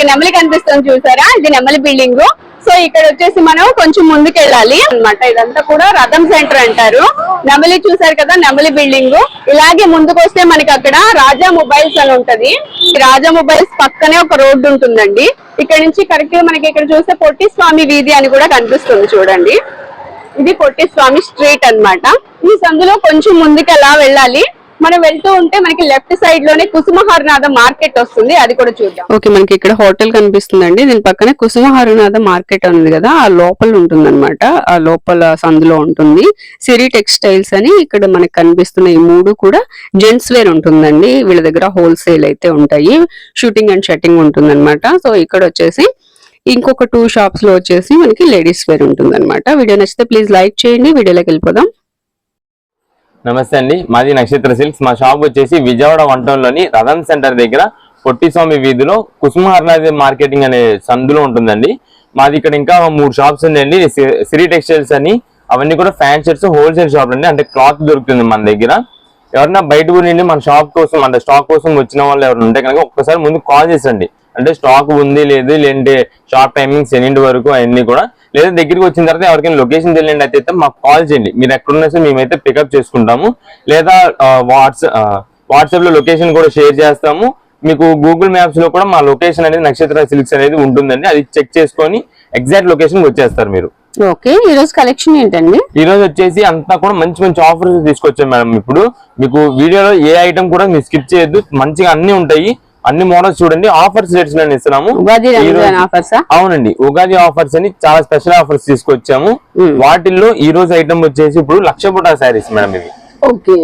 మనకి నెమలి కనిపిస్తుంది చూసారా? ఇది నెమలి బిల్డింగ్ సో ఇక్కడ వచ్చేసి మనం కొంచెం ముందుకెళ్ళాలి అనమాట ఇదంతా కూడా రథం సెంటర్ అంటారు. నెమలి చూసారు కదా నెమలి బిల్డింగ్ ఇలాగే ముందుకు వస్తే మనకి అక్కడ రాజా మొబైల్స్ అని ఉంటది. రాజా మొబైల్స్ పక్కనే ఒక రోడ్డు ఉంటుందండి. ఇక్కడ నుంచి కరెక్ట్గా మనకి ఇక్కడ చూస్తే పొట్టి స్వామి వీధి అని కూడా కనిపిస్తుంది చూడండి. ఇది పొట్టి స్వామి స్ట్రీట్ అన్నమాట. ఈ సందులో కొంచెం ముందుకు ఎలా వెళ్ళాలి. మనం వెళ్తూ ఉంటే మనకి లెఫ్ట్ సైడ్లోనే కుసుమహరనాథ మార్కెట్ వస్తుంది అది కూడా చూద్దాం. ఓకే మనకి ఇక్కడ హోటల్ కనిపిస్తుందండి. దీని పక్కనే కుసుమహరనాథ మార్కెట్ ఉంది కదా ఆ లోపల ఉంటుంది అనమాట ఆ లోపల సందులో ఉంటుంది. సిరి టెక్స్టైల్స్ అని ఇక్కడ మనకి కనిపిస్తున్న ఈ మూడు కూడా జెంట్స్ వేర్ ఉంటుందండి. వీళ్ళ దగ్గర హోల్సేల్ అయితే ఉంటాయి. షూటింగ్ అండ్ షట్టింగ్ ఉంటుంది సో ఇక్కడ వచ్చేసి ఇంకొక టూ షాప్స్లో వచ్చేసి మనకి లేడీస్ వేర్ ఉంటుంది అనమాట వీడియో నచ్చితే ప్లీజ్ లైక్ చేయండి. వీడియోలోకి వెళ్ళిపోదాం. నమస్తే అండి. మాది నక్షత్ర సిల్క్స్. మా షాప్ వచ్చేసి విజయవాడ వంటంలోని రథం సెంటర్ దగ్గర పొట్టిస్వామి వీధిలో కుసుమహర్నాథ్ మార్కెటింగ్ అనే సందులో ఉంటుందండి. మాది ఇక్కడ ఇంకా మూడు షాప్స్ ఉన్నాయండి. సిరి టెక్స్టైల్స్ అని అవన్నీ కూడా ఫ్యాన్ షర్ట్స్ హోల్సేల్ షాప్ అండి. అంటే క్లాత్ దొరుకుతుంది మన దగ్గర. ఎవరైనా బయట ఊరి నుండి మన షాప్ కోసం అంటే స్టాక్ కోసం వచ్చిన వాళ్ళు ఎవరైనా ఉంటే కనుక ఒక్కసారి ముందు కాల్ చేసండి. అంటే స్టాక్ ఉంది లేదు లేదంటే షాప్ టైమింగ్స్ ఎన్నింటి వరకు అవన్నీ కూడా లేదా దగ్గరికి వచ్చిన తర్వాత ఎవరికైనా లొకేషన్ తెలియండి అయితే మాకు కాల్ చేయండి. మీరు ఎక్కడున్నా సరే మేమైతే పికప్ చేసుకుంటాము. లేదా వాట్సాప్ వాట్సాప్లో లొకేషన్ కూడా షేర్ చేస్తాము. మీకు గూగుల్ మ్యాప్స్లో కూడా మా లొకేషన్ అనేది నక్షత్ర సిల్క్స్ అనేది ఉంటుందండి. అది చెక్ చేసుకొని ఎగ్జాక్ట్ లొకేషన్ వచ్చేస్తారు మీరు. ఓకే ఈ రోజు కలెక్షన్ ఏంటండి? ఈ రోజు వచ్చేసి అంతా కూడా మంచి మంచి ఆఫర్స్ తీసుకొచ్చాం మేడం. ఇప్పుడు మీకు వీడియోలో ఏ ఐటమ్ కూడా మీరు స్కిప్ చేయొద్దు. మంచిగా అన్ని ఉంటాయి. అన్ని మోడల్స్ చూడండి. ఆఫర్స్ రేట్స్ నేను ఇస్తున్నాము. అవునండి. ఉగాది ఆఫర్స్ అని చాలా స్పెషల్ ఆఫర్స్ తీసుకొచ్చాము. వాటిల్లో ఈ రోజు ఐటమ్ వచ్చేసి ఇప్పుడు లక్ష బుటా శారీస్ మేడం ఇవి. ఓకే.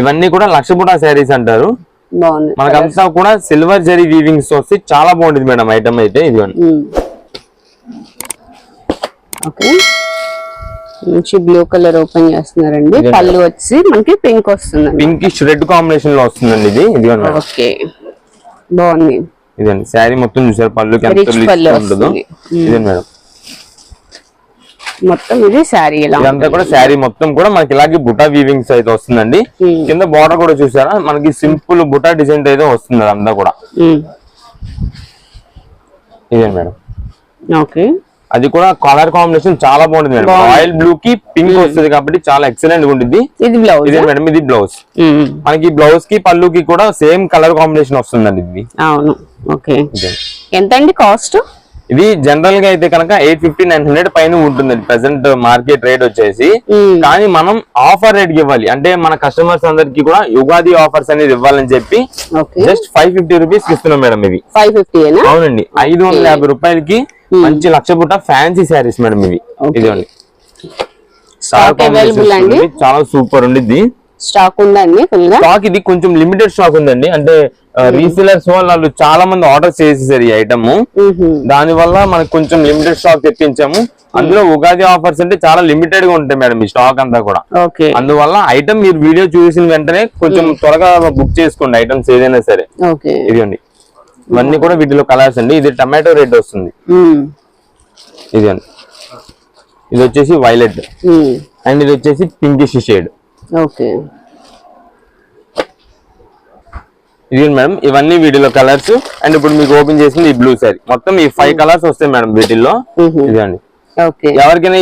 ఇవన్నీ కూడా లక్ష బుటా శారీస్ అంటారు. మనకంతా కూడా సిల్వర్ జరీ వీవింగ్స్ వస్తే చాలా బాగుంటుంది మేడం ఐటమ్ అయితే మంచి బ్లూ కలర్ ఓపెన్ చేస్తున్నారండి. ఇదే పళ్ళు వచ్చి మనకి పింక్ వస్తుందండి. పింకిష్ రెడ్ కాంబినేషన్లో వస్తుందండి ఇది. Madam okay. బాగుంది. ఇదండి. శారీ మొత్తం చూసారు పళ్ళు వస్తుంది. ఇదండి మేడం. మొత్తం ఇది శారీ ఇదంతా కూడా శారీ మొత్తం కూడా మనకి ఇలాగే బుటా వీవింగ్స్ అయితే వస్తుందండి. కింద బార్డర్ కూడా చూసారా? మనకి సింపుల్ బుటా డిజైన్ అయితే వస్తుంది అంతా కూడా. ఇదండి మేడం. ఓకే. అది కూడా కలర్ కాంబినేషన్ చాలా బాగుంటుంది మేడం. రాయల్ బ్లూ కి పింక్ వస్తుంది కాబట్టి చాలా ఎక్సలెంట్ ఉంటుంది ఇది బ్లౌజ్ ఇదే మేడం? ఇది బ్లౌజ్ మనకి బ్లౌజ్కి పళ్ళుకి కూడా సేమ్ కలర్ కాంబినేషన్ వస్తుందండి ఇది. అవును. ఓకే ఇదే. ఎంత అండి కాస్ట్ ఇది జనరల్గా అయితే కనుక ఎయిట్ ఫిఫ్టీ నైన్ హండ్రెడ్ పైన ఉంటుందండి. ప్రెసెంట్ మార్కెట్ రేట్ వచ్చేసి. మ్మ్. కానీ మనం ఆఫర్ రేట్కి ఇవ్వాలి. అంటే మన కస్టమర్స్ అందరికి కూడా యుగాది ఆఫర్స్ అనేది ఇవ్వాలని చెప్పి జస్ట్ ఫైవ్ ఫిఫ్టీ రూపీస్ ఇస్తున్నాం మేడం ఇవి ఫైవ్ ఫిఫ్టీనా అవునండి. ఐదు వందల యాభై రూపాయలకి మంచి లక్ష పుట్ట ఫ్యాన్సీ శారీస్ మేడం ఇవి. ఇదిగోండి? చాలా సూపర్ ఉండిద్ది. స్టాక్ ఉందండి ఫుల్గా స్టాక్ ఇది కొంచెం లిమిటెడ్ స్టాక్ ఉందండి. అంటే రీసెలర్స్ వాళ్ళు చాలా మంది ఆర్డర్ చేసేసారు ఈ ఐటమ్ మ్హూ. దాని వల్ల మనకు కొంచెం లిమిటెడ్ స్టాక్ తెప్పించాము. అందులో ఉగాది ఆఫర్స్ అంటే చాలా లిమిటెడ్గా ఉంటాయి మేడం ఈ స్టాక్ అంతా కూడా. అందువల్ల ఐటమ్ మీరు వీడియో చూసిన వెంటనే కొంచెం త్వరగా బుక్ చేసుకోండి ఐటమ్స్ ఏదైనా సరే. ఓకే ఇదిగోండి. ఇవన్నీ కూడా వీటిలో కలర్స్ అండి. ఇది టమాటో రెడ్ వస్తుంది. మ్మ్. ఇదిగోండి ఇది వచ్చేసి వైలెట్. అండ్ ఇది వచ్చేసి పింకిష్ షేడ్. ఓకే. ఇది మేడం ఇవన్నీ వీటిలో కలర్స్. అండ్ ఇప్పుడు మీకు ఓపెన్ చేసింది ఈ బ్లూ సారీ. మొత్తం ఈ ఫైవ్ కలర్స్ వస్తాయి మేడం వీటిల్లో. ఇదండి. ఓకే ఎవరికైనా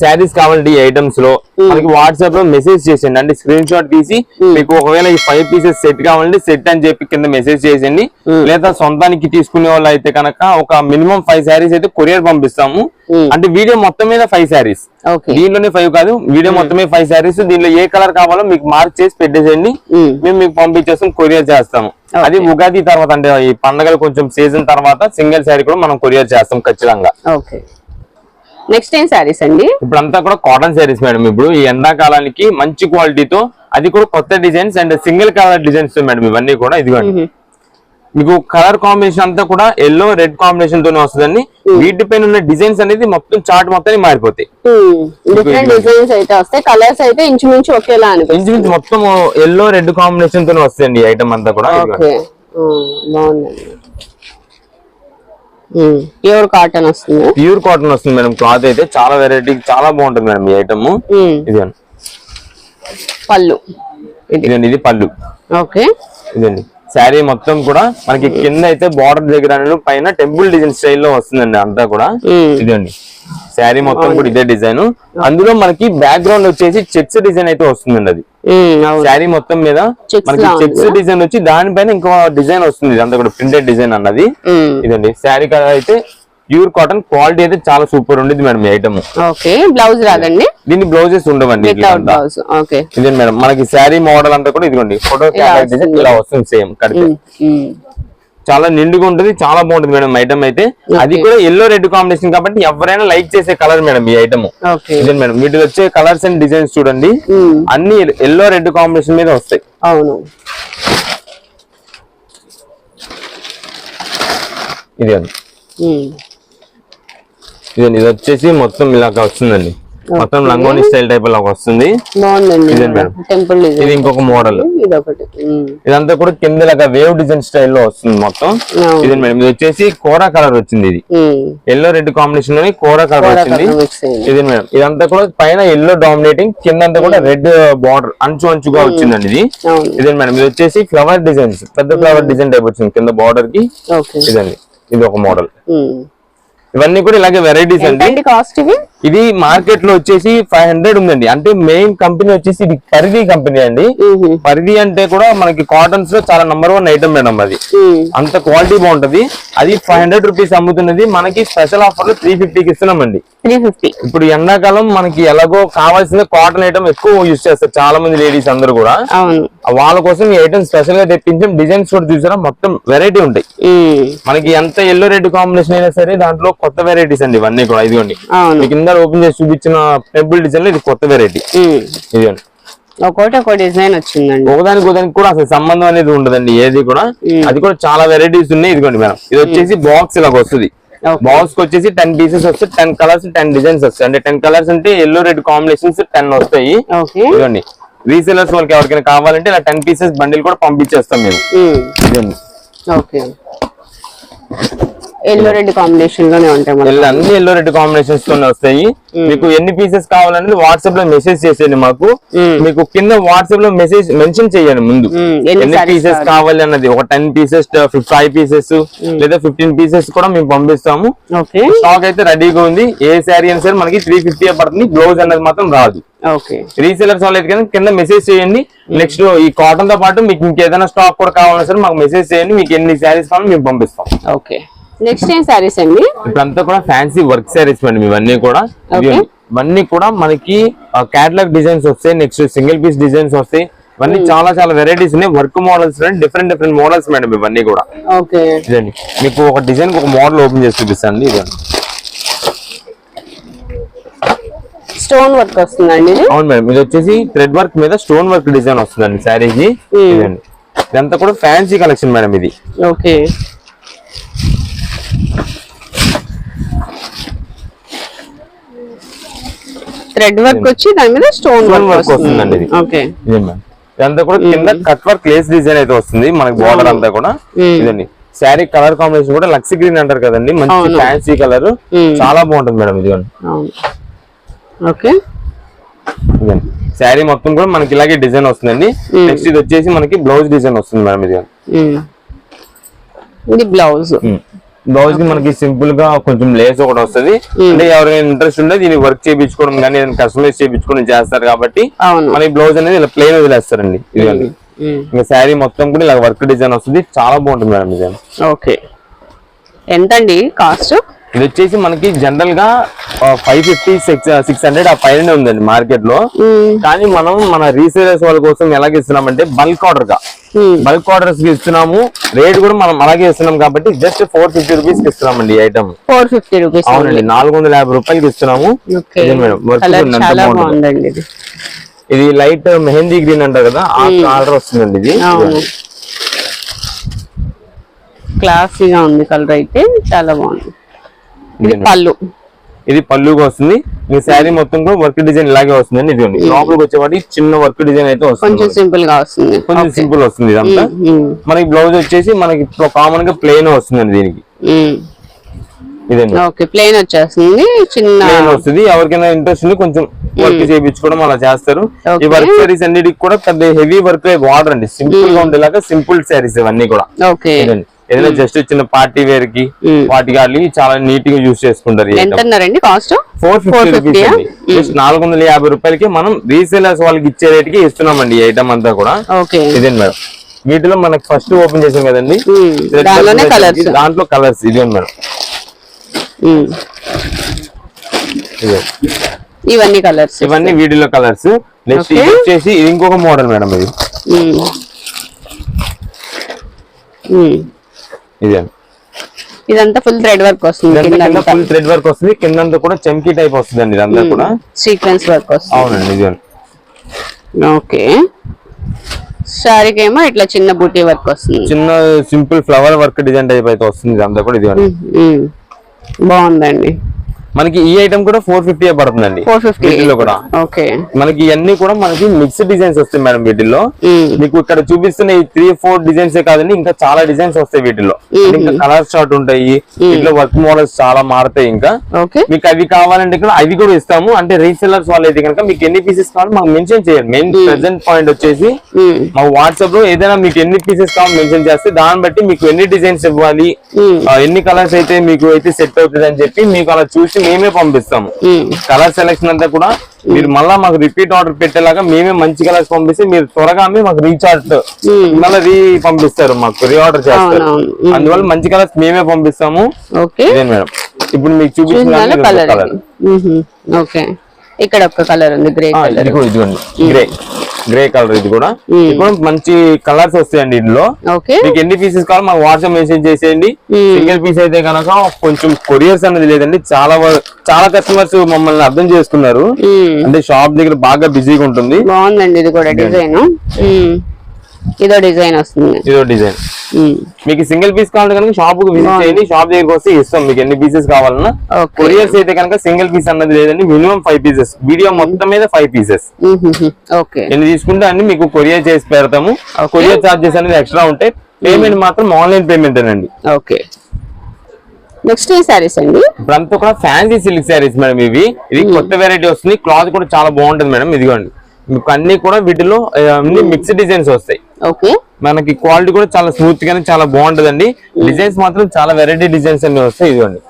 శారీస్ కావాలంటే ఈ ఐటమ్స్లో మనకి వాట్సాప్లో మెసేజ్ చేసేయండి. అంటే స్క్రీన్ షాట్ తీసి మీకు ఒకవేళ ఈ ఫైవ్ పీసెస్ సెట్ కావాలంటే సెట్ అని చెప్పి కింద మెసేజ్ చేసేయండి. లేదా సొంతానికి తీసుకునే వాళ్ళు అయితే కనుక ఒక మినిమం ఫైవ్ శారీస్ అయితే కొరియర్ పంపిస్తాము. Hmm. అంటే వీడియో మొత్తం మీద ఫైవ్ శారీస్ ఓకే దీంట్లోనే ఫైవ్ కాదు వీడియో మొత్తమే ఫైవ్ శారీస్ దీనిలో ఏ కలర్ కావాలో మీకు మార్క్ చేసి పెట్టేసేయండి. మ్మ్. మీకు పంపించేస్తాం కొరియర్ చేస్తాము. అది ఉగాది తర్వాత అంటే ఈ పండగలు కొంచెం సీజన్ తర్వాత సింగిల్ శారీ కూడా మనం కొరియర్ చేస్తాం ఖచ్చితంగా. నెక్స్ట్ ఏం శారీస్ అండి? ఇప్పుడు అంతా కూడా కాటన్ శారీస్ మేడం ఇప్పుడు. ఈ ఎండాకాలానికి మంచి క్వాలిటీతో అది కూడా కొత్త designs and single colour designs madam ఇవన్నీ కూడా ఇదిగోండి. మీకు కలర్ కాంబినేషన్ అంతా కూడా ఎల్లో రెడ్ కాంబినేషన్ తోనే వస్తుందండి. వీటిపైన ఉన్న డిజైన్స్ అనేది మొత్తం చార్ట్ మొత్తం మారిపోతాయి. డిఫరెంట్ డిజైన్స్ అయితే వస్తాయి కలర్స్ అయితే ఇంచుమించు ఒకేలా ఇంచుమించు మొత్తం ఎల్లో రెడ్ కాంబినేషన్ తోనే వస్తాయండి ఐటమ్ అంతా కూడా. బాగుందండి. ప్యూర్ కాటన్ వస్తుంది. ప్యూర్ కాటన్ వస్తుంది మేడం క్లాత్ అయితే చాలా వెరైటీ చాలా బాగుంటుంది మేడం ఈ ఐటమ్ మ్మ్. ఇదిగోండి. పళ్ళు. ఇది. ఇదండి ఇది పళ్ళు. ఓకే. ఇదండి శారీ మొత్తం కూడా మనకి కింద అయితే బార్డర్ దగ్గర పైన టెంపుల్ డిజైన్ స్టైల్లో వస్తుందండి అంతా కూడా. ఇదండి శారీ మొత్తం కూడా ఇదే డిజైన్. అందులో మనకి బ్యాక్గ్రౌండ్ వచ్చేసి చెక్స్ డిజైన్ అయితే వస్తుందండి అది. శారీ మొత్తం మీద మనకి చెక్స్? డిజైన్ వచ్చి దానిపైన ఇంకో డిజైన్ వస్తుంది. ఇదంతా కూడా ప్రింటెడ్ డిజైన్ అన్నది. ఇదండి. శారీ కలర్ అయితే ప్యూర్ కాటన్. క్వాలిటీ అయితే చాలా సూపర్ ఉండేది మేడం ఈ ఐటమ్ ఓకే. బ్లౌజ్ రాదండి? దీని బ్లౌజెస్ ఉండవండి ఇదండి మేడం. మనకి శారీ మోడల్ అంతా కూడా ఇదిగోండి. ఫోటో. ఇలా వస్తుంది. Same um. చాలా నిండుగా ఉంటుంది చాలా బాగుంటుంది మేడం ఐటమ్ అయితే. అది కూడా ఎల్లో రెడ్ కాంబినేషన్ కాబట్టి ఎవరైనా లైక్ చేసే కలర్ మేడం ఈ ఐటమ్ మేడం వీటిలో వచ్చే కలర్స్ అండ్ డిజైన్స్ చూడండి. ఉమ్, అన్ని ఎల్లో రెడ్ కాంబినేషన్ మీద వస్తాయి. అవును. ఇది ఇదండి ఇది వచ్చేసి మొత్తం ఇలాగ వస్తుందండి. మొత్తం లంగోని స్టైల్ టైప్ లాగా వస్తుంది. టెంపుల్ ఇది ఇంకొక మోడల్ ఇదంతా కూడా కింద లాగా వేవ్ డిజైన్ స్టైల్లో వస్తుంది మొత్తం. ఇదే మేడం ఇది వచ్చేసి కోరా కలర్ వచ్చింది ఇది. ఎల్లో రెడ్ కాంబినేషన్లోని కోరా కలర్ వచ్చింది. ఇది మేడం ఇదంతా కూడా పైన ఎల్లో డామినేటింగ్ కిందంతా కూడా రెడ్ బార్డర్ అంచు అంచుగా వచ్చిందండి ఇది. ఇదే మేడం ఇది వచ్చేసి ఫ్లవర్ డిజైన్స్ పెద్ద ఫ్లవర్ డిజైన్ టైప్ వచ్చింది కింద బార్డర్కి. ఇదండి ఇది ఒక మోడల్. ఇవన్నీ కూడా ఇలాగే వెరైటీస్ అండి. కాస్ట్ ఇవి ఇది మార్కెట్లో వచ్చేసి ఫైవ్ హండ్రెడ్ ఉందండి. అంటే మెయిన్ కంపెనీ వచ్చేసి ఇది పరిధి కంపెనీ అండి. పరిధి అంటే కూడా మనకి కాటన్స్లో చాలా నంబర్ వన్ ఐటమ్ మేడం అది. అంత క్వాలిటీ బాగుంటది. అది ఫైవ్ హండ్రెడ్ రూపీస్ అమ్ముతున్నది. మనకి స్పెషల్ ఆఫర్లో త్రీ ఫిఫ్టీకి ఇస్తున్నామండి. త్రీ ఫిఫ్టీ ఇప్పుడు ఎండాకాలం మనకి ఎలాగో కావాల్సిన కాటన్ ఐటమ్ ఎక్కువ యూజ్ చేస్తారు చాలా మంది లేడీస్ అందరూ కూడా. వాళ్ళ కోసం ఈ ఐటమ్ స్పెషల్గా తెప్పించాం. డిజైన్స్ కూడా చూసారా? మొత్తం వెరైటీ ఉంటాయి. మనకి ఎంత ఎల్లో రెడ్ కాంబినేషన్ అయినా సరే దాంట్లో కొత్త వెరైటీస్ అండి ఇవన్నీ కూడా. ఇదిగోండి. అవును. కింద ఓపెన్ చేసి చూపించిన టెంపుల్ డిజైన్లో ఇది కొత్త వెరైటీ ఒక డిజైన్ వచ్చిందండి. ఒకదానికి ఒకదానికి కూడా అసలు సంబంధం అనేది ఉండదండి ఏది కూడా. అది కూడా చాలా వెరైటీస్ ఉన్నాయి ఇదిగోండి మేడం. ఇది వచ్చేసి బాక్స్ ఇలాగ వస్తుంది. బాక్స్ వచ్చేసి టెన్ పీసెస్ వస్తాయి టెన్ కలర్స్ టెన్ డిజైన్స్ వస్తాయి అంటే టెన్ కలర్స్ అంటే ఎల్లో రెడ్ కాంబినేషన్స్ టెన్ వస్తాయి. ఇదిగోండి. రీసేలర్స్ వాళ్ళకి ఎవరికైనా కావాలంటే ఇలా టెన్ పీసెస్ బండిల్ కూడా పంపించేస్తాం మేము. ఓకే. ఎల్లో రెడ్ కాంబినేషన్లోనే ఉంటాయి అన్ని ఎల్లో రెడ్ కాంబినేషన్స్ తోనే వస్తాయి. మీకు ఎన్ని పీసెస్ కావాలనేది వాట్సాప్లో మెసేజ్ చేసేయండి మాకు. మీకు కింద వాట్సాప్లో మెసేజ్ మెన్షన్ చేయండి ముందు. ఎన్ని పీసెస్ కావాలి? అన్నది. ఒక టెన్ పీసెస్ ఫైవ్ పీసెస్ లేదా ఫిఫ్టీన్ పీసెస్ కూడా మేము పంపిస్తాము. స్టాక్ అయితే రెడీగా ఉంది. ఏ శారీ అయినా సరే మనకి త్రీ ఫిఫ్టీ పడుతుంది. బ్లౌజ్ అనేది మాత్రం రాదు. ఓకే. రీసెలర్స్ కనుక కింద మెసేజ్ చేయండి. నెక్స్ట్ ఈ కాటన్తో పాటు మీకు ఇంకేదైనా స్టాక్ కూడా కావాలన్నా సరే మాకు మెసేజ్ చేయండి. మీకు ఎన్ని శారీస్ కావాలో మేము పంపిస్తాం. ఓకే. నెక్స్ట్ ఏం సారీస్ అండి? ఇప్పుడంతా కూడా ఫ్యాన్సీ వర్క్ శారీస్ మేడం ఇవన్నీ కూడా. ఇవన్నీ కూడా మనకి క్యాటలాగ్ డిజైన్స్ వస్తాయి నెక్స్ట్ సింగిల్ పీస్ డిజైన్స్ వస్తాయి. ఇవన్నీ చాలా చాలా వెరైటీస్ ఉన్నాయి. Work models different different models madam ఇవన్నీ కూడా. ఇదండి. మీకు ఒక డిజైన్ ఒక మోడల్ ఓపెన్ చేసి చూపిస్తాను ఇదండి స్టోన్ వర్క్ వస్తుందండి అవును మేడం. ఇది వచ్చేసి థ్రెడ్ వర్క్ మీద స్టోన్ వర్క్ డిజైన్ వస్తుందండి శారీకి. Hmm. ఇదంతా కూడా ఫ్యాన్సీ కలెక్షన్ మేడం ఇది. ఓకే థ్రెడ్ వర్క్ వచ్చి దాని మీద స్టోన్ వర్క్ వస్తుందండి ఇది. ఓకే ఇదంతా కూడా కింద కట్ వర్క్ లేస్ డిజైన్ అయితే వస్తుంది. మనకి బార్డర్ అంతా కూడా Hmm. ఇదండి. శారీ కలర్ కాంబినేషన్ కూడా లక్సీ గ్రీన్ అంటారు కదండి. మంచి. Fancy colour Hmm. చాలా బాగుంటుంది మేడం ఇది ఓకే ఇదండి శారీ మొత్తం కూడా మనకి ఇలాగే డిజైన్ వస్తుందండి. Hmm. నెక్స్ట్ ఇది వచ్చేసి మనకి బ్లౌజ్ డిజైన్ వస్తుంది మేడం. ఇది బ్లౌజ్ బ్లౌజ్కి మనకి సింపుల్గా కొంచెం లేస్ ఒకటి వస్తుంది. అంటే ఎవరైనా ఇంట్రెస్ట్ ఉంటే దీన్ని వర్క్ చేయించుకోవడం కానీ కస్టమైజ్ చేయించుకోవడం చేస్తారు కాబట్టి మనకి బ్లౌజ్ అనేది ఇలా ప్లెయిన్ వదిలేస్తారండి ఇదండి ఉమ్. ఇంకా శారీ మొత్తం కూడా ఇలా వర్క్ డిజైన్ వస్తుంది. చాలా బాగుంటుంది మేడం డిజైన్ ఓకే ఎంతండి? కాస్ట్ ఇది వచ్చేసి మనకి జనరల్గా five fifty six six hundred ఆ పైన ఉందండి మార్కెట్లో కానీ మనం మన రీసేలర్స్ వాళ్ళ కోసం ఎలాగ ఇస్తున్నామంటే బల్క్ ఆర్డర్గా బల్క్ ఆర్డర్స్కి ఇస్తున్నాము. రేట్ కూడా మనం అలాగే ఇస్తున్నాం కాబట్టి జస్ట్ ఫోర్ ఫిఫ్టీ రూపీస్కి ఇస్తున్నామండి ఐటమ్ ఫోర్ ఫిఫ్టీ రూపీస్ అవునండి నాలుగు వందల యాభై రూపాయలకి ఇస్తున్నాము. ఇదే లైట్ మెహందీ గ్రీన్ అంటారు కదా ఆ కలర్ వస్తుందండి ఇది. క్లాసీగా ఉంది కలర్ అయితే చాలా బాగుంది. ఇది. పళ్ళు. ఇది పళ్ళుగా వస్తుంది. ఈ శారీ మొత్తం కూడా వర్క్ డిజైన్ ఇలాగే వస్తుందండి. ఇది లోపలికి వచ్చేవాటి చిన్న వర్క్ డిజైన్ అయితే వస్తుంది. కొంచెం సింపుల్గా వస్తుంది. కొంచెం సింపుల్ వస్తుంది ఇదంతా. మనకి బ్లౌజ్ వచ్చేసి మనకి కామన్గా ప్లెయిన్ వస్తుందండి దీనికి. ఉమ్. ఇదండి ఓకే ప్లేన్ వచ్చేస్తుంది. చిన్న వస్తుంది. ఎవరికైనా ఇంట్రెస్ట్ ఉంది కొంచెం వర్క్ చేయించుకోవడం అలా చేస్తారు. ఈ. వర్క్ సారీస్ అన్నిటికి కూడా పెద్ద హెవీ వర్క్ వాడర్ అండి సింపుల్గా ఉండేలాగా సింపుల్ సారీస్ ఇవన్నీ కూడా. ఓకే. ఏదైనా జస్ట్ చిన్న పార్టీ వేర్కి. వాటికి అల్లి చాలా నీట్గా యూస్ చేసుకుంటారు ఎంత అన్నారండి కాస్ట్ ఫోర్ ఫిఫ్టీ రూపీస్ 450 అండి. జస్ట్ నాలుగు వందల యాభై రూపాయలకి మనం రీసేలర్స్ వాళ్ళకి ఇచ్చే రేట్కి ఇస్తున్నామండి ఐటమ్ అంతా కూడా. ఓకే. ఇదండి మేడం. వీటిలో మనకి ఫస్ట్ ఓపెన్ చేసాం కదండి. దాంట్లో కలర్స్ ఇదిగోండి మేడం. ఇదే. ఇవన్నీ కలర్స్ ఇవన్నీ వీడియోలో కలర్స్ నెక్స్ట్. ఇది వచ్చేసి ఇది ఇంకొక మోడల్ మేడం ఇది. ఇదే. ఇదంతా ఫుల్ థ్రెడ్ వర్క్ వస్తుంది కింద ఫుల్ థ్రెడ్ వర్క్ వస్తుంది. కిందంతా కూడా చమ్కీ టైప్ వస్తుంది ఇదంతా కూడా. సీక్వెన్స్ వర్క్ వస్తుంది. అవునండి ఓకే. శారీకి ఏమో ఇట్లా చిన్న బూటీ వర్క్ వస్తుంది. చిన్న simple flower work design type అయితే వస్తుంది ఇదంతా కూడా ఇదిగోండి ఉమ్. బాగుందండి. మనకి ఈ ఐటమ్ కూడా ఫోర్ ఫిఫ్టీ పడుతుందండి. ఫోర్ ఫిఫ్టీ వీటిలో కూడా. ఓకే. మనకి ఇవన్నీ కూడా మనకి మిక్స్డ్ డిజైన్స్ వస్తాయి మేడం వీటిల్లో. మీకు ఇక్కడ చూపిస్తున్న ఈ త్రీ ఫోర్ డిజైన్స్ కాదండి ఇంకా చాలా డిజైన్స్ వస్తాయి వీటిల్లో. ఇంకా కలర్ షార్ట్ ఉంటాయి. ఇట్లా వర్క్ మోడల్స్ చాలా మారుతాయి ఇంకా. ఓకే. మీకు అవి కావాలంటే ఇక్కడ అవి కూడా ఇస్తాము. అంటే రీసెల్లర్స్ వాళ్ళు అయితే కనుక మీకు ఎన్ని పీసెస్ కావాలి మాకు మెన్షన్ చేయండి. మెయిన్ ప్రెసెంట్ పాయింట్ వచ్చేసి. మా వాట్సాప్లో ఏదైనా మీకు ఎన్ని పీసెస్ కావాలి మెన్షన్ చేస్తే దాన్ని బట్టి మీకు ఎన్ని డిజైన్స్ ఇవ్వాలి. ఎన్ని కలర్స్ అయితే మీకు అయితే సెట్ అవుతుంది అని చెప్పి మీకు అలా చూసి మేమే పంపిస్తాము. కలర్ సెలెక్షన్ అంతా కూడా మీరు మళ్ళా మాకు రిపీట్ ఆర్డర్ పెట్టేలాగా మేమే మంచి కలర్స్ పంపిస్తే మీరు త్వరగా మాకు రీచార్జ్ మళ్ళీ రీ పంపిస్తారు మాకు రీ ఆర్డర్ చేస్తారు. అందువల్ల మంచి కలర్స్ మేమే పంపిస్తాము. మేడం. ఇప్పుడు మీకు చూపించిన కలర్ ఓకే. ఇక్కడ ఒక కలర్ ఉంది గ్రే కలర్ ఇదిగోండి. గ్రే గ్రే కలర్ ఇది కూడా ఇది కూడా మంచి కలర్స్ వస్తాయండి ఇందులో. మీకు ఎన్ని పీసెస్ కావాలో మాకు వాట్సాప్ మెసేజ్ చేసేయండి. సింగిల్ పీస్ అయితే కనుక కొంచెం కొరియర్స్ అనేది లేదండి చాలా చాలా కస్టమర్స్ మమ్మల్ని అర్థం చేసుకున్నారు. అంటే షాప్ దగ్గర బాగా బిజీగా ఉంటుంది. బాగుందండి ఇది కూడా డిజైన్ ఇదో డిజైన్ వస్తుంది. ఇదో డిజైన్. మీకు సింగిల్ పీస్ కావాలంటే కనుక షాప్కు విజిట్ చేయండి. షాప్ దగ్గరికి వస్తే ఇస్తాం మీకు ఎన్ని పీసెస్ కావాలన్నా. కొరియర్స్ అయితే కనుక సింగిల్ పీస్ అన్నది లేదండి మినిమం ఫైవ్ పీసెస్ వీడియో మొత్తం మీద ఫైవ్ పీసెస్. ఓకే. ఎన్ని తీసుకుంటే అన్ని మీకు కొరియర్ చేసి పెడతాము. కొరియర్ చార్జెస్ అనేది ఎక్స్ట్రా ఉంటాయి. పేమెంట్ మాత్రం ఆన్లైన్ పేమెంట్ అండి ఓకే. నెక్స్ట్ ఏ సారీస్ అండి? ఇప్పుడంతా కూడా ఫ్యాన్సీ సిల్క్ శారీస్ మేడం ఇవి. ఇది కొత్త వెరైటీ వస్తుంది. క్లాత్ కూడా చాలా బాగుంటుంది మేడం ఇదిగోండి. మీకు అన్ని కూడా వీటిలో మిక్స్డ్ డిజైన్స్ వస్తాయి. మనకి క్వాలిటీ కూడా చాలా స్మూత్ గానే చాలా బాగుంటదండి. డిజైన్స్ మాత్రం చాలా వెరైటీ డిజైన్స్ అన్ని వస్తాయి ఇదిగోండి.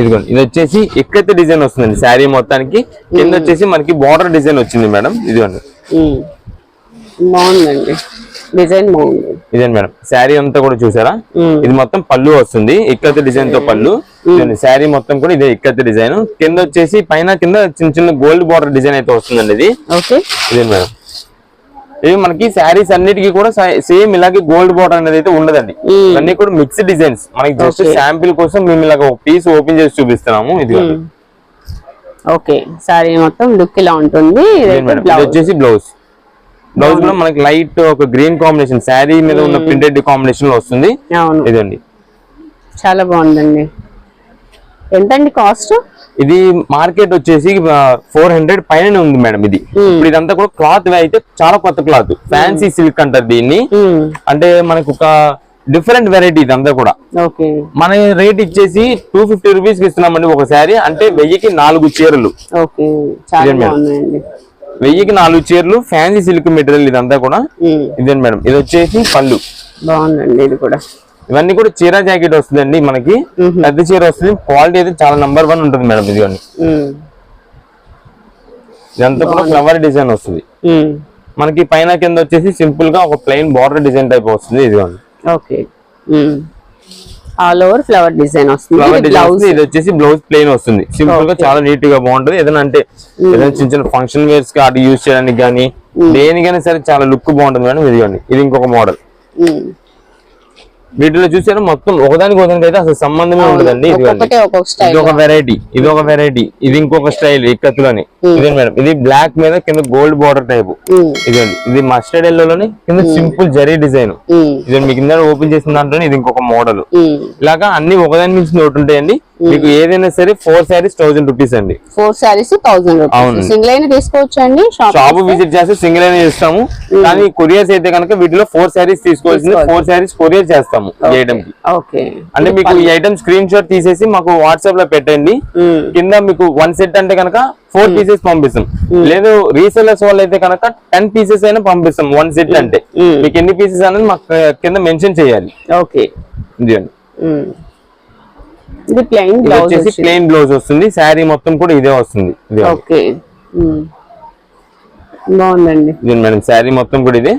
ఇదిగోండి ఇది వచ్చేసి ఎక్కైతే డిజైన్ వస్తుందండి శారీ మొత్తానికి కింద వచ్చేసి మనకి బార్డర్ డిజైన్ వచ్చింది మేడం ఇదిగోండి. బాగుందండి. డిజైన్ బాగుంది. ఇదేంటి మేడం శారీ అంతా కూడా చూసారా. ఇది మొత్తం పళ్ళు వస్తుంది ఇక్కత్ డిజైన్తో పళ్ళు శారీ మొత్తం కూడా ఇదే ఇక్కత్ డిజైన్. కింద వచ్చేసి పైన కింద చిన్న చిన్న గోల్డ్ బార్డర్ డిజైన్ అయితే వస్తుందండి ఇది. ఓకే. ఇదే మేడం? ఇవి మనకి శారీస్ అన్నిటికీ కూడా సేమ్ ఇలాగే గోల్డ్ బార్డర్ అనేది అయితే ఉండదండి. ఇవన్నీ కూడా మిక్స్డ్ డిజైన్స్ మనకి జస్ట్. శాంపిల్ కోసం మేము ఇలాగ ఒక పీస్ ఓపెన్ చేసి చూపిస్తున్నాము. ఇది ఓకే. సారీ మొత్తం లుక్ ఇలా ఉంటుంది. వచ్చేసి బ్లౌజ్ బ్లౌజ్ కూడా మనకి లైట్ ఒక గ్రీన్ కాంబినేషన్ శారీ మీద ఉన్న ప్రింటెడ్ కాంబినేషన్లో వస్తుంది. ఇదండి. చాలా బాగుందండి. ఎంతండి కాస్ట్ ఇది మార్కెట్ వచ్చేసి ఫోర్ హండ్రెడ్ పైన ఉంది మేడం ఇది. ఇప్పుడు ఇదంతా కూడా క్లాత్ అయితే చాలా కొత్త క్లాత్. ఫ్యాన్సీ సిల్క్ అంటారు దీన్ని. అంటే మనకు ఒక డిఫరెంట్ వెరైటీ ఇదంతా కూడా. మన రేట్ ఇచ్చేసి టూ ఫిఫ్టీ రూపీస్కి ఇస్తున్నామండి ఒక శారీ అంటే వెయ్యికి నాలుగు చీరలు. వెయ్యికి నాలుగు చీరలు ఫ్యాన్సీ సిల్క్ మెటీరియల్ ఇదంతా కూడా. ఇదే మేడం? ఇది వచ్చేసి పళ్ళు. బాగుందండి ఇది కూడా. ఇవన్నీ కూడా చీర జాకెట్ వస్తుందండి మనకి. పెద్ద చీర వస్తుంది. క్వాలిటీ అయితే చాలా నంబర్ వన్ ఉంటుంది మేడం ఇది ఉమ్. ఇదంతా కూడా ఫ్లవర్ డిజైన్ వస్తుంది. మనకి పైన కింద వచ్చేసి సింపుల్గా ఒక ప్లెయిన్ బార్డర్ డిజైన్ టైప్ వస్తుంది ఇదిగోండి okay. All over flower design వస్తుంది. ఫ్లవర్ ఇది డిజైన్ ఇది వచ్చేసి బ్లౌజ్ ప్లెయిన్ వస్తుంది. సింపుల్గా చాలా నీట్గా బాగుంటుంది. ఏదైనా అంటే ఏదైనా చిన్న చిన్న ఫంక్షన్ వేర్స్కి అటు యూజ్ చేయడానికి కానీ దేనికైనా సరే చాలా లుక్ బాగుంటుంది మేడం ఇదిగోండి ఇది ఇంకొక మోడల్ వీటిలో చూసారు మొత్తం ఒకదానికి ఒకదానికి అయితే అసలు సంబంధమే ఉండదండి ఇది ఒక వెరైటీ ఇది ఒక వెరైటీ ఇది ఇంకొక స్టైల్ ఇక్కత్తులోని ఇదే మేడం? ఇది బ్లాక్ మీద కింద గోల్డ్ బార్డర్ టైప్ ఇదండి ఇది మస్టర్డ్ ఎల్లోని కింద సింపుల్ జరీ డిజైన్ ఇది మీకు కింద ఓపెన్ చేసిన దాంట్లోనే ఇది ఇంకొక మోడల్ ఇలాగా అన్ని ఒకదాని నుంచి ఒకటి ఉంటాయండి. మీకు ఏదైనా సరే ఫోర్ శారీస్ థౌసండ్ రూపీస్ అండి. Four saris thousand. Rupees single అయినా తీసుకోవచ్చు అండి షాప్ విజిట్ చేస్తే సింగిల్ అయినా చేస్తాము. కానీ కొరియర్స్ అయితే కనుక వీటిలో ఫోర్ శారీస్ తీసుకోవాల్సింది. తీసుకోవాలి. ఫోర్ శారీస్ కొరియర్ చేస్తాము ఈ ఐటమ్కి. ఓకే. అంటే మీకు ఈ ఐటమ్ స్క్రీన్ షాట్ తీసేసి మాకు వాట్సాప్లో పెట్టండి. కింద మీకు వన్ సెట్ అంటే కనుక ఫోర్ పీసెస్ పంపిస్తాం. లేదు రీసెలర్స్ వాళ్ళు అయితే కనుక టెన్ పీసెస్ అయినా పంపిస్తాం వన్ సెట్ అంటే. Mm. మీకు ఎన్ని పీసెస్ అనేది మాకు కింద మెన్షన్ చేయాలి. ఓకే. ఇది ప్లెయిన్ బ్లౌజ్ వచ్చేసి ప్లెయిన్ బ్లౌజ్ వస్తుంది. శారీ మొత్తం కూడా ఇదే వస్తుంది. ఓకే. బాగుందండి. మేడం శారీ మొత్తం కూడా ఇది.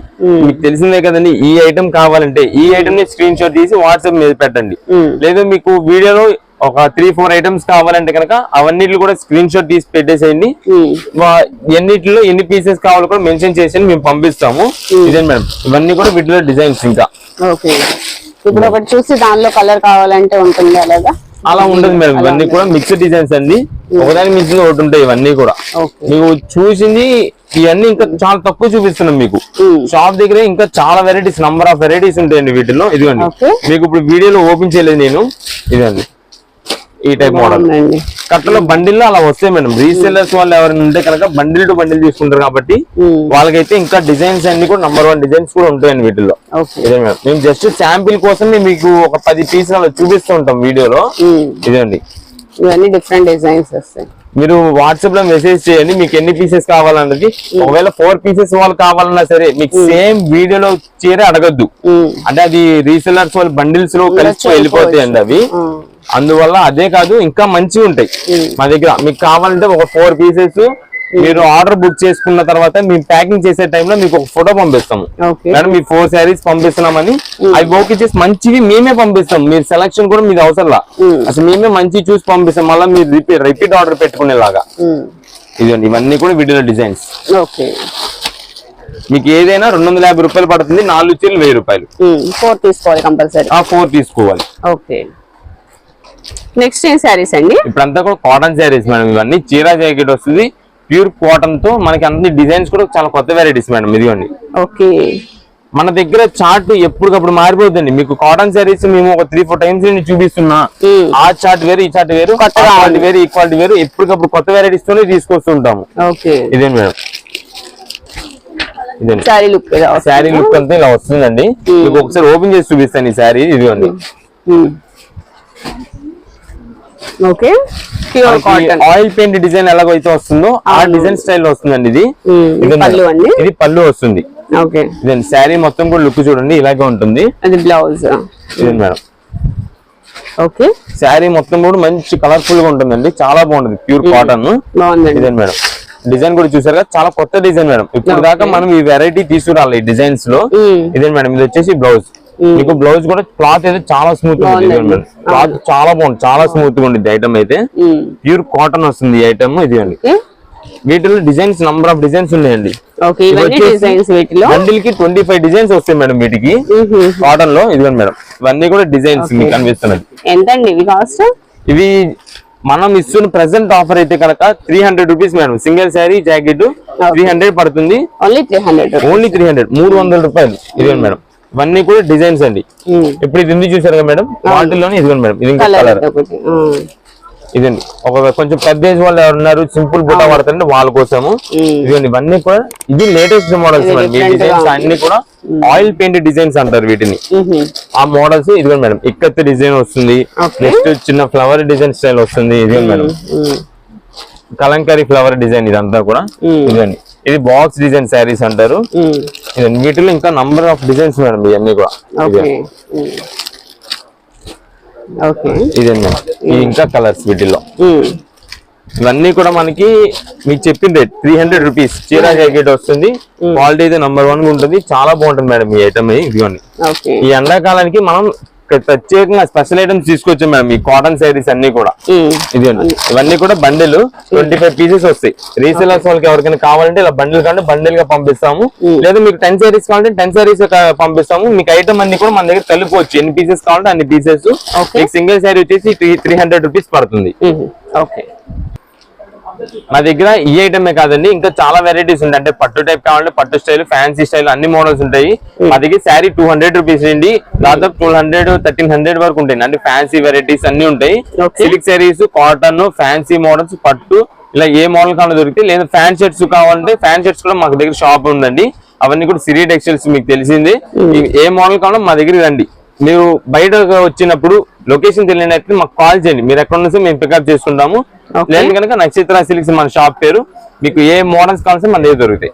మీకు తెలిసిందే కదండి ఈ ఐటమ్ కావాలంటే ఈ ఐటమ్ని స్క్రీన్ షాట్ తీసి వాట్సాప్ మీద పెట్టండి. లేదు మీకు వీడియోలో ఒక త్రీ ఫోర్ ఐటమ్స్ కావాలంటే కనుక అవన్నిటిని కూడా స్క్రీన్ షాట్ తీసి పెట్టేసేయండి. Mm. వా- ఎన్నిటిలో ఎన్ని పీసెస్ కావాలో కూడా మెన్షన్ చేసి మేము పంపిస్తాము. ఇదే మేడం ఇవన్నీ కూడా వీటిలో డిజైన్స్ ఇంకా. ఓకే ఇప్పుడు ఒకటి చూసి దానిలో కలర్ కావాలంటే ఉంటుంది అలాగా అలా ఉండదు మేడం ఇవన్నీ కూడా మిక్స్డ్ డిజైన్స్ అండి. ఒకదాని మించింది ఒకటి ఉంటాయి ఇవన్నీ కూడా. మీకు చూసింది ఇవన్నీ ఇంకా చాలా తక్కువ చూపిస్తున్నాం మీకు. షాప్ దగ్గర ఇంకా చాలా వెరైటీస్ నంబర్ ఆఫ్ వెరైటీస్ ఉంటాయండి వీటిలో ఇదిగోండి. మీకు ఇప్పుడు వీడియోలో ఓపెన్ చేయలేదు నేను. ఇదండి ఈ టైప్ మోడల్ కట్టలో బండిల్లో అలా వస్తాయి మేడం. రీసెల్లర్స్ వాళ్ళు ఎవరైనా ఉంటే కనుక బండిల్ టు బండిల్ తీసుకుంటారు కాబట్టి. వాళ్ళకైతే ఇంకా డిజైన్స్ అన్ని కూడా నంబర్ వన్ డిజైన్స్ కూడా ఉంటాయండి వీటిల్లో. ఓకే. ఇదే మేడం. మేము జస్ట్ శాంపిల్ కోసం మీకు ఒక పది పీసులు అలా చూపిస్తూ ఉంటాం వీడియోలో. ఇదండి ఇవన్నీ డిఫరెంట్ డిజైన్స్ వస్తాయి. మీరు వాట్సాప్లో మెసేజ్ చేయండి మీకు ఎన్ని పీసెస్ కావాలన్నది. ఒకవేళ ఫోర్ పీసెస్ వాళ్ళు కావాలన్నా సరే మీకు సేమ్ వీడియోలో చీర అడగద్దు. అంటే అది రీసెలర్స్ వాళ్ళు బండిల్స్లో కలిసి వెళ్ళిపోతాయండి అవి. అందువల్ల అదే కాదు ఇంకా మంచివి ఉంటాయి. మా దగ్గర మీకు కావాలంటే ఒక ఫోర్ పీసెస్ మీరు ఆర్డర్ బుక్ చేసుకున్న తర్వాత మేము ప్యాకింగ్ చేసే టైంలో మీకు ఒక ఫోటో పంపిస్తాము. మేడం మీ ఫోర్ శారీస్ పంపిస్తున్నామని. అవి ఓకే చేసి మంచివి మేమే పంపిస్తాం. మీరు సెలక్షన్ కూడా మీది అవసరంలా. అసలు మేమే మంచి చూసి పంపిస్తాం. మళ్ళీ మీరు రిపీట్ రిపీట్ ఆర్డర్ పెట్టుకునేలాగా. ఇదండి ఇవన్నీ కూడా వీడియో డిజైన్స్ ఓకే మీకు ఏదైనా రెండు వందల యాభై రూపాయలు పడుతుంది నాలుగు చీరలు వెయ్యి రూపాయలు. ఫోర్ తీసుకోవాలి కంపల్సరీ ఫోర్ తీసుకోవాలి. ఓకే నెక్స్ట్ ఏం శారీస్ అండి? ఇప్పుడంతా కూడా కాటన్ శారీస్ మేడం ఇవన్నీ. చీరా జాకెట్ వస్తుంది. ప్యూర్ కాటన్తో మనకి అన్ని డిజైన్స్ కూడా చాలా కొత్త వెరైటీస్ మేడం ఇదిగోండి. ఓకే మన దగ్గర చార్ట్ ఎప్పటికప్పుడు మారిపోతుంది మీకు కాటన్ శారీస్ మేము ఒక త్రీ ఫోర్ టైమ్స్ నేను చూపిస్తున్నా. Hmm. ఆ చార్ట్ వేరు ఈ చార్ట్ వేరు క్వాలిటీ వేరు ఈ క్వాలిటీ వేరు ఎప్పటికప్పుడు కొత్త వెరైటీస్ తోనే తీసుకొస్తుంటాము. ఓకే ఇదే madam sari look sari look అంతా ఇలా వస్తుందండి. మీకు ఒకసారి ఓపెన్ చేసి చూపిస్తాను ఈ శారీ ఇదిగోండి. Okay pure cotton oil paint design ఎలాగైతే వస్తుందో ఆ డిజైన్ స్టైల్ వస్తుందండి ఇది. Hmm. ఇది పళ్ళు అండి? ఇది పళ్ళు వస్తుంది. ఓకే ఇదండి శారీ మొత్తం కూడా లుక్ చూడండి ఇలాగే ఉంటుంది. అది బ్లౌజ్ మేడం ఓకే శారీ మొత్తం కూడా మంచి కలర్ఫుల్గా ఉంటుందండి. చాలా బాగుంటుంది ప్యూర్ కాటన్ బాగుందండి. ఇదే మేడం డిజైన్ కూడా చూసారు కదా చాలా కొత్త డిజైన్ మేడం ఇప్పుడు దాకా మనం ఈ వెరైటీ తీసుకురాలి డిజైన్స్లో. ఇదే మేడం ఇది వచ్చేసి బ్లౌజ్ మీకు బ్లౌజ్ కూడా క్లాత్ అయితే చాలా స్మూత్ క్లాత్ చాలా బాగుంది చాలా స్మూత్గా ఉంటుంది ఐటమ్ అయితే. ప్యూర్ కాటన్ వస్తుంది ఈ ఐటమ్ ఇది అండి వీటిలో డిజైన్స్ నంబర్ ఆఫ్ డిజైన్స్ ఉన్నాయండి. బండిల్కి ట్వంటీ ఫైవ్ డిజైన్స్ వస్తాయి మేడం వీటికి. కాటన్లో ఇదిగోండి మేడం. ఇవన్నీ కూడా డిజైన్స్ మీకు కనిపిస్తున్నది. ఎంతండి ఇవి మనం ఇస్తున్న ప్రెసెంట్ ఆఫర్ అయితే కనుక three hundred rupees madam. Single sari jacket three hundred పడుతుంది. Only three hundred only three hundred మూడు వందల రూపాయలు. ఇదిగోండి మేడం. ఇవన్నీ కూడా డిజైన్స్ అండి. ఇప్పుడు ఇది చూసారు కదా మేడం? వాటిలోనే ఇదిగోండి మేడం. ఇది ఇంకా కలర్ ఇదండి. ఒక కొంచెం పెద్ద ఏజ్ వాళ్ళు ఎవరు ఉన్నారు సింపుల్ బుట్ట పడతారండి వాళ్ళ కోసము. ఇదిగోండి ఇవన్నీ కూడా ఇది లేటెస్ట్ మోడల్స్ మేడం. ఈ డిజైన్స్. అన్ని కూడా ఆయిల్ పెయింట్ డిజైన్స్ అంటారు వీటిని. ఆ మోడల్స్ ఇదిగోండి మేడం. ఇక్కత్ డిజైన్ వస్తుంది. నెక్స్ట్ చిన్న ఫ్లవర్ డిజైన్ స్టైల్ వస్తుంది. ఇదిగోండి మేడం. కలంకారీ ఫ్లవర్ డిజైన్ ఇదంతా కూడా. ఇదండి ఇది బాక్స్ డిజైన్ శారీస్ అంటారు. వీటిలో ఇంకా నంబర్ ఆఫ్ డిజైన్స్ మేడం ఇవన్నీ కూడా. ఇదండి ఇంకా కలర్స్ వీటిల్లో. ఇవన్నీ కూడా మనకి మీకు చెప్పిన రేట్ త్రీ హండ్రెడ్ రూపీస్ చీరా జాకెట్ వస్తుంది. క్వాలిటీ అయితే నంబర్ వన్ ఉంటుంది. చాలా బాగుంటుంది మేడం ఈ ఐటమ్ ఇదిగోండి. ఓకే. ఈ ఎండాకాలానికి మనం ప్ర- ప్రత్యేకంగా స్పెషల్ ఐటమ్స్ తీసుకొచ్చాం మేడం ఈ కాటన్ శారీస్ అన్ని కూడా. ఇదిగోండి ఇవన్నీ కూడా బండిల్ ట్వంటీ ఫైవ్ పీసెస్ వస్తాయి రీసేలర్స్ వాళ్ళకి ఎవరికైనా కావాలంటే ఇలా బండిల్ కంటే బండిల్గా పంపిస్తాము లేదా మీకు టెన్ శారీస్ కావాలంటే టెన్ శారీస్ పంపిస్తాము. మీకు ఐటమ్ అన్ని కూడా మన దగ్గర కలుపుకోవచ్చు. ఎన్ని పీసెస్ కావాలంటే అన్ని పీసెస్. మీకు సింగిల్ శారీ వచ్చేసి త్రీ హండ్రెడ్ రూపీస్ పడుతుంది. ఓకే. మా దగ్గర ఈ ఐటమే కాదండి. ఇంకా చాలా వెరైటీస్ ఉంటాయి. అంటే పట్టు టైప్ కావాలంటే పట్టు స్టైల్ ఫ్యాన్సీ స్టైల్ అన్ని మోడల్స్ ఉంటాయి. మా దగ్గర శారీ టూ హండ్రెడ్ రూపీస్ అండి. దాదాపు టూ హండ్రెడ్ థర్టీన్ హండ్రెడ్ వరకు ఉంటాయి అంటే ఫ్యాన్సీ వెరైటీస్ అన్ని ఉంటాయి. Silk saris cotton fancy models పట్టు ఇలా ఏ మోడల్ కావాలో దొరికితే లేదా ఫ్యాన్ షర్ట్స్ కావాలంటే ఫ్యాన్ షర్ట్స్ కూడా మాకు దగ్గర షాప్ ఉందండి. అవన్నీ కూడా సిరి టెక్స్టైల్స్ మీకు తెలిసింది. ఈ- ఏ మోడల్ కావాలో మా దగ్గర రండి మీరు బయట వచ్చినప్పుడు లొకేషన్ తెలియనైతే మాకు కాల్ చేయండి. మీరు ఎక్కడ నుంచి మేము పికప్ చేసుకుంటాము. లేదు కనుక నక్షత్ర సిల్క్స్ మన షాప్ పేరు. మీకు ఏ మోడల్స్ కావాల్సిన మన దగ్గర దొరుకుతాయి.